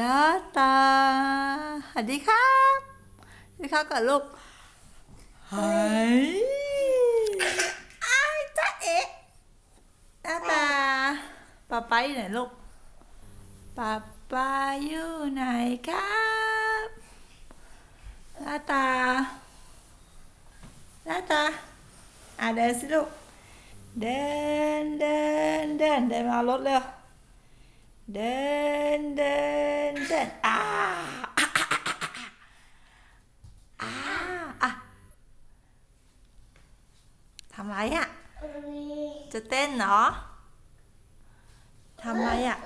ดาตาสวัสดีครับสวัสดีครับก่อนลูกหายอ้ายจ้าเอ๊ะดาตาป้าไปไหนลูกป้าปาอยู่ไหนครับดาตาดาตาอะเดินสิลูก เดินเดินเดินเดินมาเอารถเร็ว เดินเดินเดินอ่าอ่าอะทำไรอะ จะเต้นเหรอทำไรอะ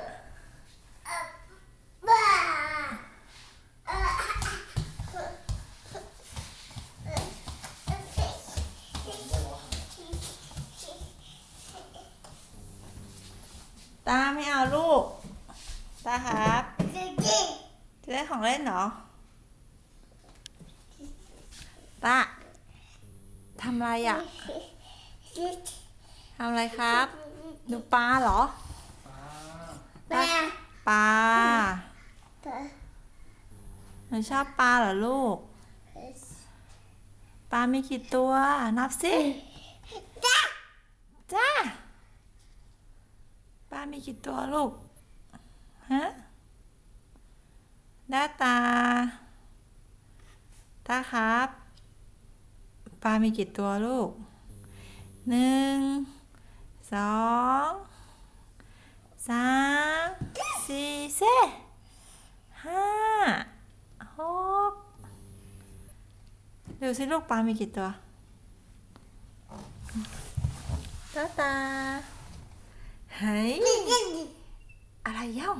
ตาไม่เอาลูกาครับจะได้ของเล่นเหรอตาทำอะไรอะทำอะไรครับ ดูปลาเหรอปลาปลาหนูชอบปลาเหรอลูก ปลามีกี่ตัว นับสิจ้าปลามีกี่ตัวลูก ฮะด้าตาตาครับปลามีกี่ตัวลูกหนึ่งสองสามสี่เซห้าหกดูสิลูกปลามีกี่ตัวตาตาเฮ้ยอะไรเย้า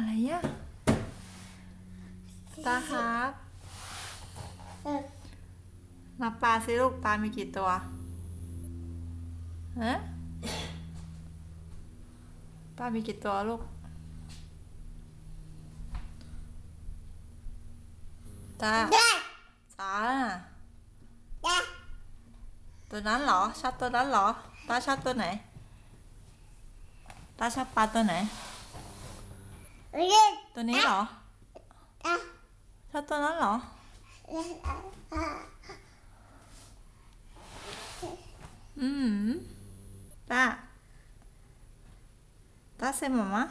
อะไรย่ะตาครับนับปลาสิลูกปลามีกี่ตัวฮะปลามีกี่ตัวลูก ตาตาตัวนั้นเหรอชอบตัวนั้นเหรอ ตาชอบตัวไหน ตาชอบปลาตัวไหน ตัวนี้เหรอชอบตัวนั้นเหรอ อืมตาตาเซมามา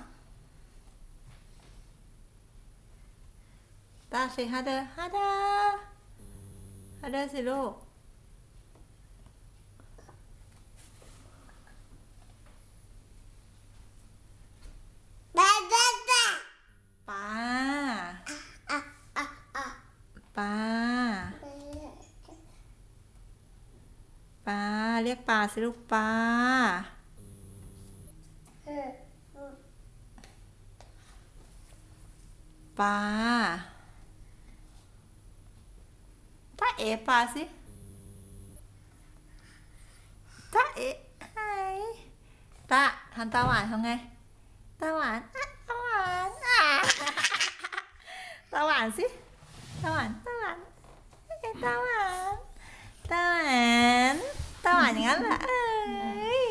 ตาเซฮาเดอฮาเดอฮาเดอสิลูก ปลา ปลา ปลาเรียกปลาสิลูกปลาปลาตาเอ๋ปลาสิตาเอ๋ไฮตาทำตาหวานทำไงตาหวานตาหวานตาหวานสิ ตาหวานตาหวานเอ้ยตาหวานตาหวานตาหวานอย่างนั้นเหรอเอ้ย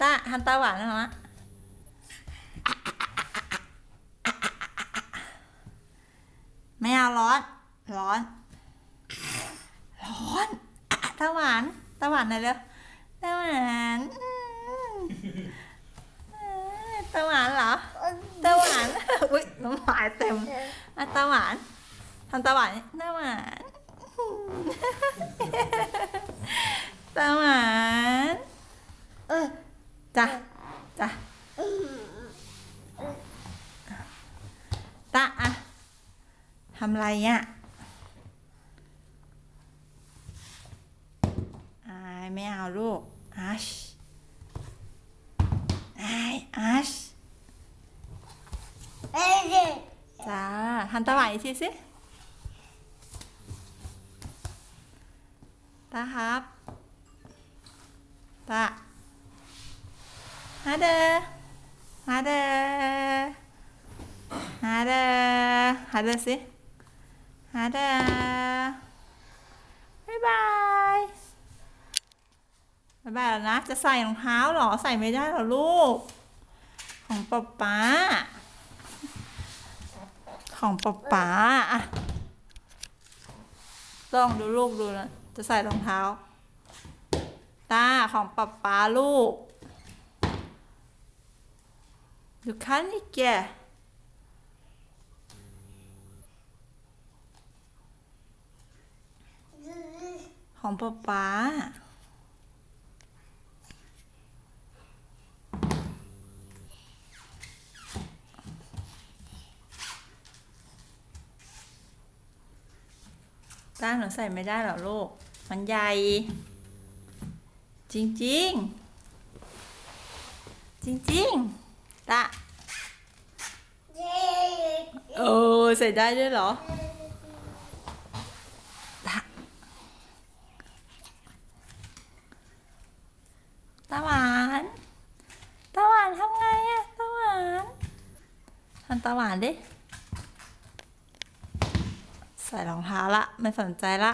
ตาทำตาหวานนะฮะไม่เอาร้อน ร้อน ร้อนอะตาหวานตาหวานหน่อยเร็วตาหวานอืมเอ้ยตาหวานเหรอตาหวานอุ้ยน้ำลายเต็มอะตาหวาน ทำตาหวานนี่ตาหวานตาหวานจ้ะจ้ะตาอะทำไรอะอายไม่เอาลูกอาชอายอาชจ้าทำตาหวานอีกทีสิ ตาครับตาฮาเดอฮาเดอฮาเดอฮาเดอสิฮาเดอบายบายบ๊ายบายแล้วนะ จะใส่รองเท้าหรอ ใส่ไม่ได้หรอลูก ของป๊าป๊า ของป๊าป๊าอะลองดูลูกดูนะ จะใส่รองเท้า ตาของป๊าป๊าลูก Du kan ikke. ของป๊าป๊าต้าหนูใส่ไม่ได้หรอลูก มันใหญ่ จริงจริงๆจริงจริงๆตาเออใส่ได้ด้วยเหรอตาตาหวานตาหวานทำไงอะตาหวานทำตาหวานดิ ใส่รองเท้าละ ไม่สนใจละ